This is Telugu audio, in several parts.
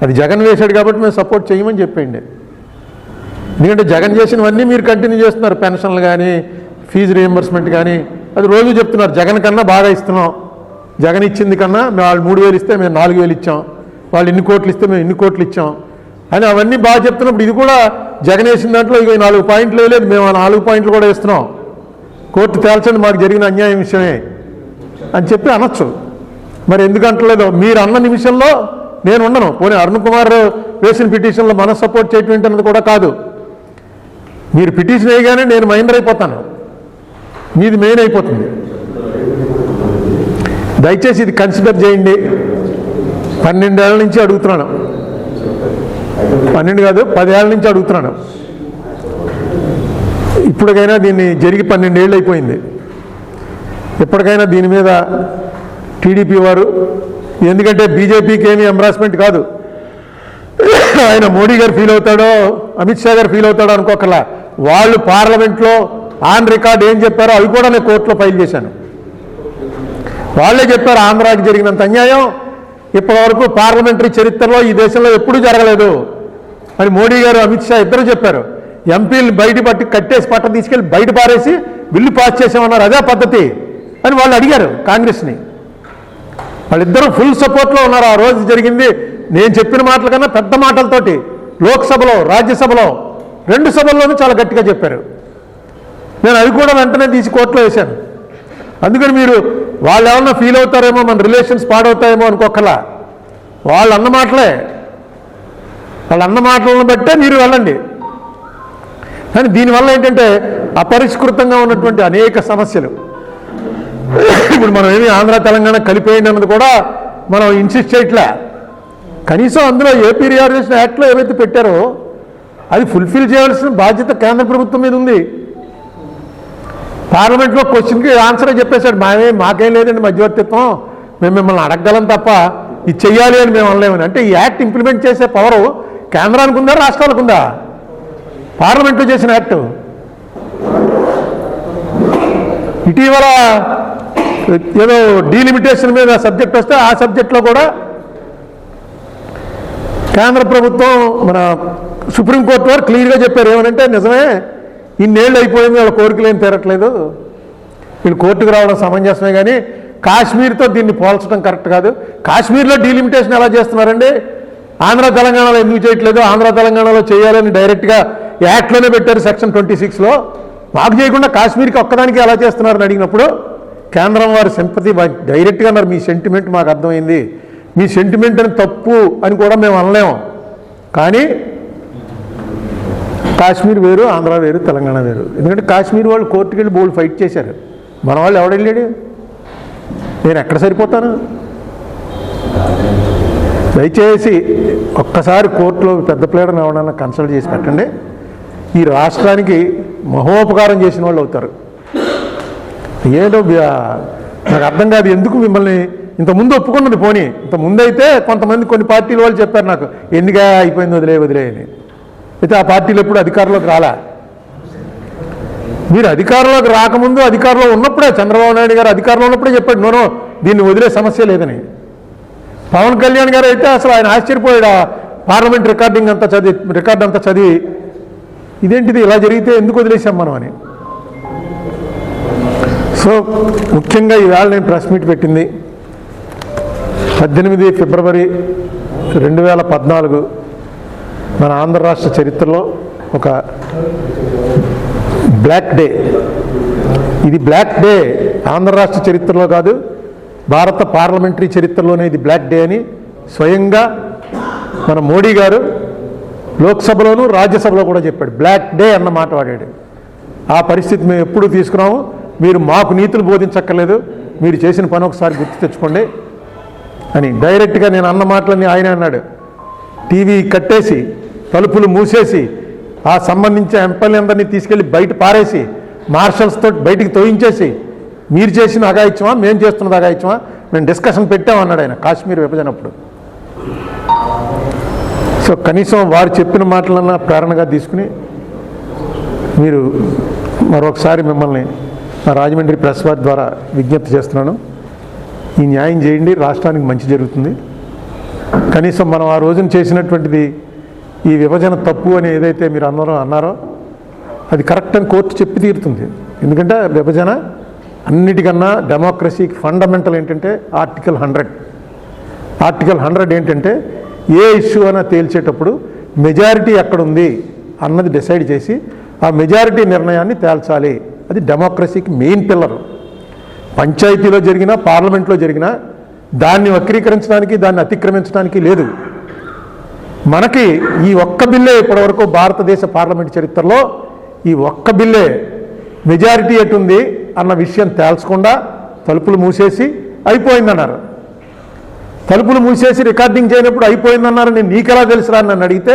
అది జగన్ వేశాడు కాబట్టి మేము సపోర్ట్ చేయమని చెప్పండి ఎందుకంటే జగన్ చేసినవన్నీ మీరు కంటిన్యూ చేస్తున్నారు. పెన్షన్లు కానీ ఫీజు రియంబర్స్మెంట్ కానీ అది రోజు చెప్తున్నారు జగన్ కన్నా బాగా ఇస్తున్నాం. జగన్ ఇచ్చింది కన్నా మేము వాళ్ళు మూడు వేలు ఇస్తే మేము నాలుగు వేలు ఇచ్చాం. వాళ్ళు ఇన్ని కోట్లు ఇస్తే మేము ఇన్ని కోట్లు ఇచ్చాం. అని అవన్నీ బాగా చెప్తున్నప్పుడు ఇది కూడా జగన్ వేసిన దాంట్లో ఇక నాలుగు పాయింట్లు వేయలేదు మేము ఆ నాలుగు పాయింట్లు కూడా ఇస్తున్నాం కోర్టు తేల్చండి మాకు జరిగిన అన్యాయం విషయమే అని చెప్పి అనొచ్చు. మరి ఎందుకు అంటలేదు? మీరు అన్న నిమిషంలో నేను ఉండను పోనీ అరుణ్ కుమార్ వేసిన పిటిషన్లో మన సపోర్ట్ చేయటం ఏంటన్నది కూడా కాదు. మీరు పిటిషన్ వేయగానే నేను మైండర్ అయిపోతాను. మీది మెయిన్ అయిపోతుంది. దయచేసి ఇది కన్సిడర్ చేయండి. పన్నెండేళ్ళ నుంచి అడుగుతున్నాను. పన్నెండు కాదు పదేళ్ళ నుంచి అడుగుతున్నాను. ఇప్పటికైనా దీన్ని జరిగి పన్నెండేళ్ళు అయిపోయింది. ఎప్పటికైనా దీని మీద టీడీపీ వారు ఎందుకంటే బీజేపీకి ఏమీ ఎంబ్రాస్మెంట్ కాదు. ఆయన మోడీ గారు ఫీల్ అవుతాడో అమిత్ షా గారు ఫీల్ అవుతాడో అనుకోకలా వాళ్ళు పార్లమెంట్లో ఆన్ రికార్డ్ ఏం చెప్పారో అవి కూడా నేను కోర్టులో ఫైల్ చేశాను. వాళ్ళే చెప్పారు ఆంధ్రాకి జరిగినంత అన్యాయం. ఇప్పటివరకు పార్లమెంటరీ చరిత్రలో ఈ దేశంలో ఎప్పుడూ జరగలేదు. అని మోడీ గారు అమిత్ షా ఇద్దరు చెప్పారు. ఎంపీలు బయట పట్టి కట్టేసి పట్ట తీసుకెళ్ళి బయట పారేసి బిల్లు పాస్ చేసామన్నారు అదే పద్ధతి అని వాళ్ళు అడిగారు కాంగ్రెస్ని. వాళ్ళిద్దరూ ఫుల్ సపోర్ట్లో ఉన్నారు. ఆ రోజు జరిగింది. నేను చెప్పిన మాటల కన్నా పెద్ద మాటలతోటి లోక్సభలో రాజ్యసభలో రెండు సభల్లోనూ చాలా గట్టిగా చెప్పారు. నేను అది కూడా వెంటనే తీసి కోర్టులో వేశాను. అందుకని మీరు వాళ్ళు ఏమన్నా ఫీల్ అవుతారేమో మన రిలేషన్స్ పాడవుతాయేమో అనుకోకలా వాళ్ళు అన్న మాటలే. వాళ్ళు అన్న మాటలను బట్టే మీరు వెళ్ళండి. కానీ దీనివల్ల ఏంటంటే అపరిష్కృతంగా ఉన్నటువంటి అనేక సమస్యలు. ఇప్పుడు మనం ఏమి ఆంధ్ర తెలంగాణ కలిపేయండి అన్నది కూడా మనం ఇన్సిస్ట్ చేయట్లే. కనీసం అందులో ఏపీ రిజర్వేషన్ యాక్ట్లో ఏవైతే పెట్టారో అది ఫుల్ఫిల్ చేయాల్సిన బాధ్యత కేంద్ర ప్రభుత్వం మీద ఉంది. పార్లమెంట్లో క్వశ్చన్కి ఆన్సర్ చెప్పేశాడు మావే మాకేం లేదండి మధ్యవర్తిత్వం మేము మిమ్మల్ని అడగగలం తప్ప ఇది చెయ్యాలి అని మేము అనలేమని. అంటే ఈ యాక్ట్ ఇంప్లిమెంట్ చేసే పవరు కేంద్రానికి ఉందా రాష్ట్రాలకు ఉందా? పార్లమెంట్లో చేసిన యాక్ట్ ఇటీవల ఏదో డీలిమిటేషన్ మీద సబ్జెక్ట్ వస్తే ఆ సబ్జెక్ట్లో కూడా కేంద్ర ప్రభుత్వం మన సుప్రీంకోర్టు వారు క్లియర్గా చెప్పారు. ఏమనంటే నిజమే ఇన్నేళ్ళు అయిపోయింది వాళ్ళ కోరికలు ఏం తీరట్లేదు. వీళ్ళు కోర్టుకు రావడం సమంజసమే కానీ కాశ్మీర్తో దీన్ని పోల్చడం కరెక్ట్ కాదు. కాశ్మీర్లో డీలిమిటేషన్ ఎలా చేస్తున్నారండి? ఆంధ్ర తెలంగాణలో ఎందుకు చేయట్లేదు? ఆంధ్ర తెలంగాణలో చేయాలని డైరెక్ట్గా యాక్ట్లోనే పెట్టారు సెక్షన్ ట్వంటీ సిక్స్లో మాకు చేయకుండా కాశ్మీర్కి ఒక్కదానికి ఎలా చేస్తున్నారని అడిగినప్పుడు కేంద్రం వారి సింపతి డైరెక్ట్గా అన్నారు మీ సెంటిమెంట్ మాకు అర్థమైంది. మీ సెంటిమెంట్ అని తప్పు అని కూడా మేము అనలేము. కానీ కాశ్మీర్ వేరు ఆంధ్ర వేరు తెలంగాణ వేరు. ఎందుకంటే కాశ్మీర్ వాళ్ళు కోర్టుకి వెళ్ళి బోల్డ్ ఫైట్ చేశారు. మన వాళ్ళు ఎవడెళ్ళాడు నేను ఎక్కడ సరిపోతాను? దయచేసి ఒక్కసారి కోర్టులో పెద్ద ప్లేయర్ని ఎవడన్నా కన్సల్ట్ చేసి పెట్టండి. ఈ రాష్ట్రానికి మహోపకారం చేసిన వాళ్ళు అవుతారు. ఏదో బ్యా- నాకు అర్థం కాదు ఎందుకు మిమ్మల్ని ఇంతకుముందు ఒప్పుకున్నది పోనీ. ఇంత అయితే కొంతమంది కొన్ని పార్టీల వాళ్ళు చెప్పారు నాకు ఎందుగా అయిపోయింది వదిలే వదిలే అని. అయితే ఆ పార్టీలు ఎప్పుడు అధికారంలోకి రాలా? మీరు అధికారంలోకి రాకముందు అధికారంలో ఉన్నప్పుడే చంద్రబాబు నాయుడు గారు అధికారంలో ఉన్నప్పుడే చెప్పాడు నోనో దీన్ని వదిలే సమస్య లేదని. పవన్ కళ్యాణ్ గారు అయితే అసలు ఆయన ఆశ్చర్యపోయాడు ఆ పార్లమెంట్ రికార్డింగ్ అంతా చదివి రికార్డ్ అంతా చదివి ఇదేంటిది ఇలా జరిగితే ఎందుకు వదిలేసాం మనం అని. సో ముఖ్యంగా ఈవేళ నేను ప్రెస్ మీట్ పెట్టింది పద్దెనిమిది ఫిబ్రవరి రెండు వేల పద్నాలుగు మన ఆంధ్ర రాష్ట్ర చరిత్రలో ఒక బ్లాక్ డే. ఇది బ్లాక్ డే ఆంధ్ర రాష్ట్ర చరిత్రలో కాదు భారత పార్లమెంటరీ చరిత్రలోనే ఇది బ్లాక్ డే అని స్వయంగా మన మోడీ గారు లోక్సభలోను రాజ్యసభలో కూడా చెప్పాడు. బ్లాక్ డే అన్న మాట వాడాడు. ఆ పరిస్థితి మేము ఎప్పుడు తీసుకున్నాము? మీరు మాకు నీతులు బోధించక్కర్లేదు మీరు చేసిన పని ఒకసారి గుర్తు తెచ్చుకోండి అని డైరెక్ట్గా నేను అన్న మాటలని ఆయన అన్నాడు. టీవీ కట్టేసి తలుపులు మూసేసి ఆ సంబంధించిన ఎంపల్ని అందరినీ తీసుకెళ్ళి బయట పారేసి మార్షల్స్తో బయటికి తోయించేసి మీరు చేసిన అగాయిత్యమా మేము చేస్తున్నది అగాయిత్యమా మేము డిస్కషన్ పెట్టామన్నాడు ఆయన కాశ్మీర్ విభజనప్పుడు. సో కనీసం వారు చెప్పిన మాటలన్నా ప్రేరణగా తీసుకుని మీరు మరొకసారి మిమ్మల్ని రాజమండ్రి ప్రెస్ వార్ ద్వారా విజ్ఞప్తి చేస్తున్నాను. ఈ న్యాయం చేయండి రాష్ట్రానికి మంచి జరుగుతుంది. కనీసం మనం ఆ రోజున చేసినటువంటిది ఈ విభజన తప్పు అని ఏదైతే మీరు అందరూ అన్నారో అది కరెక్ట్ అని కోర్టు చెప్పి తీరుతుంది. ఎందుకంటే విభజన అన్నిటికన్నా డెమోక్రసీకి ఫండమెంటల్ ఏంటంటే ఆర్టికల్ హండ్రెడ్ ఆర్టికల్ హండ్రెడ్ ఏంటంటే ఏ ఇష్యూ అయినా తేల్చేటప్పుడు మెజారిటీ ఎక్కడుంది అన్నది డిసైడ్ చేసి ఆ మెజారిటీ నిర్ణయాన్ని తేల్చాలి. అది డెమోక్రసీకి మెయిన్ పిల్లరు పంచాయతీలో జరిగినా పార్లమెంట్లో జరిగినా దాన్ని వక్రీకరించడానికి దాన్ని అతిక్రమించడానికి లేదు. మనకి ఈ ఒక్క బిల్లే ఇప్పటివరకు భారతదేశ పార్లమెంట్ చరిత్రలో ఈ ఒక్క బిల్లే మెజారిటీ ఎటుంది అన్న విషయం తేల్చకుండా తలుపులు మూసేసి అయిపోయిందన్నారు. తలుపులు మూసేసి రికార్డింగ్ చేయనప్పుడు అయిపోయిందన్నారు. నేను నీకెలా తెలుసురా నన్ను అడిగితే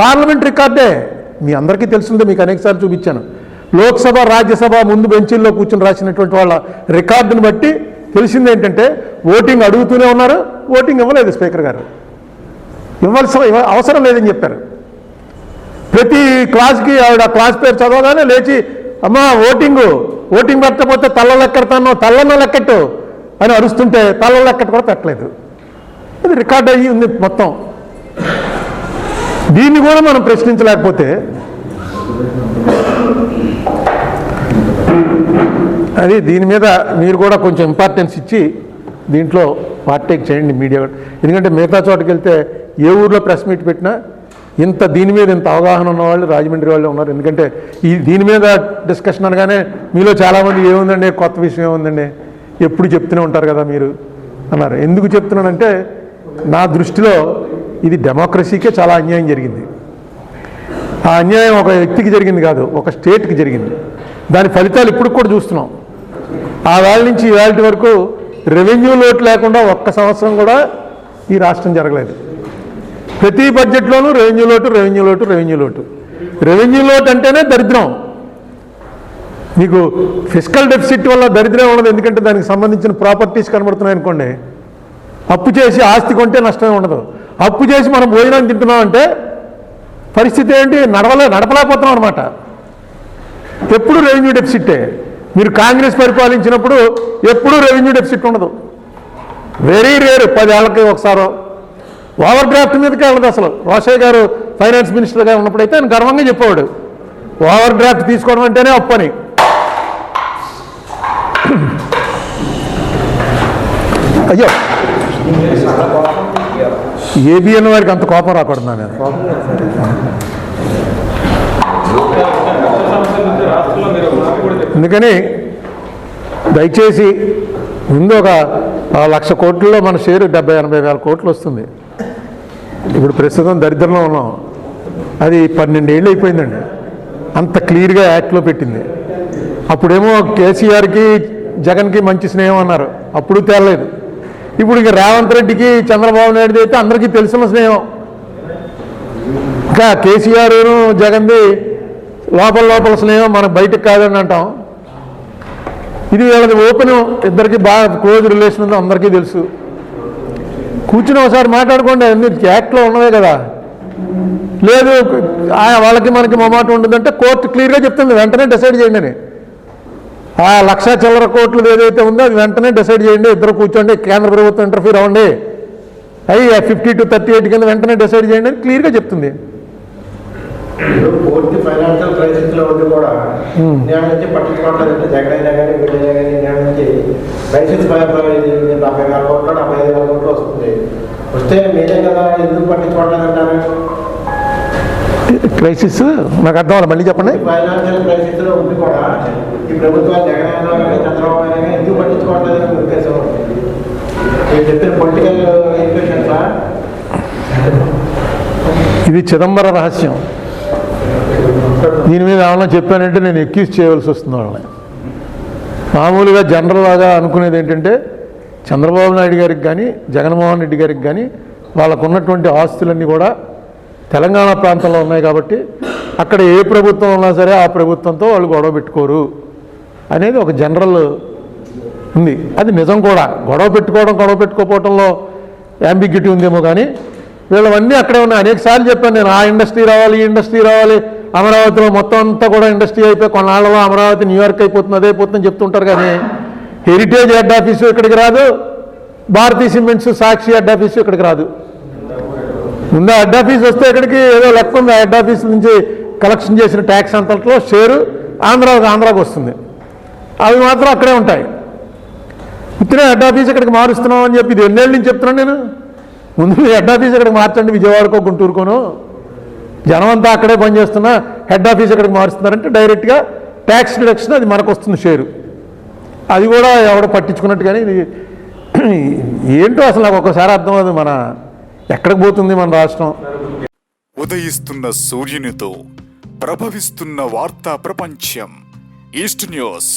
పార్లమెంట్ రికార్డే. మీ అందరికీ తెలుసుందే మీకు అనేకసార్లు చూపించాను. లోక్సభ రాజ్యసభ ముందు బెంచీల్లో కూర్చుని రాసినటువంటి వాళ్ళ రికార్డును బట్టి తెలిసింది ఏంటంటే ఓటింగ్ అడుగుతూనే ఉన్నారు ఓటింగ్ ఇవ్వలేదు స్పీకర్ గారు. ఇవ్వాల్సిన అవసరం లేదని చెప్పారు. ప్రతి క్లాస్కి ఆవిడ క్లాస్ పేరు చదవగానే లేచి అమ్మా ఓటింగు ఓటింగ్ పెట్టకపోతే తల్ల లెక్కెడతాను తల్లన్న లెక్కట్టు అని అరుస్తుంటే తల్ల లెక్కట్టు కూడా పెట్టలేదు. ఇది రికార్డ్ అయ్యి ఉంది మొత్తం. దీన్ని కూడా మనం ప్రశ్నించలేకపోతే అది దీని మీద మీరు కూడా కొంచెం ఇంపార్టెన్స్ ఇచ్చి దీంట్లో పార్టేక్ చేయండి మీడియా ఎందుకంటే మిగతా చోటుకి వెళ్తే ఏ ఊర్లో ప్రెస్ మీట్ పెట్టినా ఇంత దీని మీద ఇంత అవగాహన ఉన్న వాళ్ళు రాజమండ్రి వాళ్ళు ఉన్నారు. ఎందుకంటే ఈ దీని మీద డిస్కషన్ అనగానే మీలో చాలామంది ఏముందండి కొత్త విషయం ఏముందండి ఎప్పుడు చెప్తూనే ఉంటారు కదా మీరు అన్నారు. ఎందుకు చెప్తున్నానంటే నా దృష్టిలో ఇది డెమోక్రసీకే చాలా అన్యాయం జరిగింది. ఆ అన్యాయం ఒక వ్యక్తికి జరిగింది కాదు ఒక స్టేట్కి జరిగింది. దాని ఫలితాలు ఇప్పుడు కూడా చూస్తున్నాం. ఆ వేళ నుంచి ఈ వేళ వరకు రెవెన్యూ లోటు లేకుండా ఒక్క సంవత్సరం కూడా ఈ రాష్ట్రం జరగలేదు. ప్రతి బడ్జెట్లోనూ రెవెన్యూ లోటు రెవెన్యూ లోటు రెవెన్యూ లోటు. రెవెన్యూ లోటు అంటేనే దరిద్రం. మీకు ఫిజికల్ డెఫిసిట్ వల్ల దరిద్రం ఉండదు ఎందుకంటే దానికి సంబంధించిన ప్రాపర్టీస్ కనబడుతున్నాయి అనుకోండి. అప్పు చేసి ఆస్తి కొంటే నష్టమే ఉండదు. అప్పు చేసి మనం భోజనం తింటున్నాం అంటే పరిస్థితి ఏంటి? నడవలే నడపలేకపోతున్నాం అనమాట ఎప్పుడు రెవెన్యూ డెఫిసిట్టే. మీరు కాంగ్రెస్ పరిపాలించినప్పుడు ఎప్పుడూ రెవెన్యూ డెఫిసిట్ ఉండదు. వెరీ రేర్ పదేళ్ళకి ఒకసారి. ఓవర్ డ్రాఫ్ట్ మీదకే వెళ్ళదు అసలు. రోషయ్య గారు ఫైనాన్స్ మినిస్టర్గా ఉన్నప్పుడైతే ఆయన గర్వంగా చెప్పేవాడు. ఓవర్ డ్రాఫ్ట్ తీసుకోవడం అంటేనే అప్పని అయ్యో. ఏబిఎన్ వారికి అంత కోపం రాకూడదు నేను అందుకని దయచేసి ముందు ఒక లక్ష కోట్లలో మన షేరు డెబ్బై ఎనభై వేల కోట్లు వస్తుంది. ఇప్పుడు ప్రస్తుతం దరిద్రంలో ఉన్నాం. అది పన్నెండేళ్ళు అయిపోయిందండి. అంత క్లియర్గా యాక్ట్లో పెట్టింది. అప్పుడేమో కేసీఆర్కి జగన్కి మంచి స్నేహం అన్నారు. అప్పుడు తేలలేదు. ఇప్పుడు ఇక రేవంత్ రెడ్డికి చంద్రబాబు నాయుడు అయితే అందరికీ తెలిసిన స్నేహం. ఇంకా కేసీఆర్ జగన్ది లోపల లోపల స్నేహం మనకు బయటకు కాదని అంటాం. ఇది వీళ్ళది ఓపెన్ ఇద్దరికి బాగా క్లోజ్ రిలేషన్ ఉందో అందరికీ తెలుసు. కూర్చుని ఒకసారి మాట్లాడుకోండి మీరు యాక్ట్లో ఉన్నవే కదా. లేదు ఆ వాళ్ళకి మనకి మొమాట ఉంటుందంటే కోర్టు క్లియర్గా చెప్తుంది వెంటనే డిసైడ్ చేయండి అని. ఆ లక్ష చిల్లర కోట్లు ఏదైతే ఉందో అది వెంటనే డిసైడ్ చేయండి. ఇద్దరు కూర్చోండి. కేంద్ర ప్రభుత్వం ఇంటర్ఫీర్ అవ్వండి. అయ్యి ఫిఫ్టీ టు థర్టీ ఎయిట్ కింద వెంటనే డిసైడ్ చేయండి అని క్లియర్గా చెప్తుంది. పూర్తి ఫైనాన్షియల్ ఉండి కూడా. నేను నుంచి పట్టించుకోవట్లేదు. జగన్ అయినా కానీ వీళ్ళైనా కానీ నేను నుంచి క్రైసిస్ డెబ్బై వేల కోట్లు డెబ్బై ఐదు వేల కోట్లు వస్తుంది. వస్తే మీరే కదా ఎందుకు పట్టించుకోవట్లేదు అంటారు? క్రైసిస్ నాకు అర్థం అవ్వాలి మళ్ళీ చెప్పండి. ఫైనాన్షియల్ ఉండి కూడా. ఈ ప్రభుత్వాలు జగన్ అయినా కానీ చంద్రబాబు అయినా కానీ ఎందుకు పట్టించుకోవట్లేదు అని ఉద్దేశం మీరు చెప్పిన పొలిటికల్ ఈక్వేషన్స్ ఇది చిదంబర రహస్యం. దీని మీద ఏమన్నా చెప్పానంటే నేను ఎక్యూజ్ చేయవలసి వస్తుంది వాళ్ళని. మామూలుగా జనరల్ లాగా అనుకునేది ఏంటంటే చంద్రబాబు నాయుడు గారికి కానీ జగన్మోహన్ రెడ్డి గారికి కానీ వాళ్ళకు ఉన్నటువంటి ఆస్తులన్నీ కూడా తెలంగాణ ప్రాంతంలో ఉన్నాయి కాబట్టి అక్కడ ఏ ప్రభుత్వం ఉన్నా సరే ఆ ప్రభుత్వంతో వాళ్ళు గొడవ పెట్టుకోరు. అనేది ఒక జనరల్ ఉంది. అది నిజం కూడా. గొడవ పెట్టుకోవడం గొడవ పెట్టుకోపోవడంలో యాంబిగ్యూటీ ఉందేమో కానీ వీళ్ళవన్నీ అక్కడే ఉన్నాయి. అనేక సార్లు చెప్పాను నేను ఆ ఇండస్ట్రీ రావాలి ఈ ఇండస్ట్రీ రావాలి అమరావతిలో మొత్తం అంతా కూడా ఇండస్ట్రీ అయిపోయి కొన్నాళ్ళలో అమరావతి న్యూయార్క్ అయిపోతుంది అదే అయిపోతుందని చెప్తుంటారు కానీ హెరిటేజ్ హెడ్ ఆఫీసు ఇక్కడికి రాదు Bharatiya Cements Sakshi head office ఇక్కడికి రాదు. ముందు హెడ్ ఆఫీస్ వస్తే ఇక్కడికి ఏదో లెక్క ఉంది. ఆ హెడ్ ఆఫీస్ నుంచి కలెక్షన్ చేసిన ట్యాక్స్ అంతట్లో షేరు ఆంధ్రా ఆంధ్రాకి వస్తుంది. అవి మాత్రం అక్కడే ఉంటాయి. ఇతనే హెడ్ ఆఫీస్ ఇక్కడికి మారుస్తున్నాం అని చెప్పి ఇది ఎన్నేళ్ళ నుంచి చెప్తున్నాను నేను. ముందు హెడ్ ఆఫీస్ ఇక్కడికి మార్చండి విజయవాడకో గుంటూరుకోను. జనం అంతా అక్కడే పనిచేస్తున్నా హెడ్ ఆఫీస్ ఇక్కడికి మారుస్తున్నారంటే డైరెక్ట్గా ట్యాక్స్ డిడక్షన్ అది మనకు వస్తుంది షేరు. అది కూడా ఎవడో పట్టించుకున్నట్టు కానీ ఇది ఏంటో అసలు నాకు ఒక్కసారి అర్థం అవ్వదు మన ఎక్కడికి పోతుంది మన రాష్ట్రం. ఉదయిస్తున్న సూర్యునితో ప్రభవిస్తున్న వార్తా ప్రపంచం. East news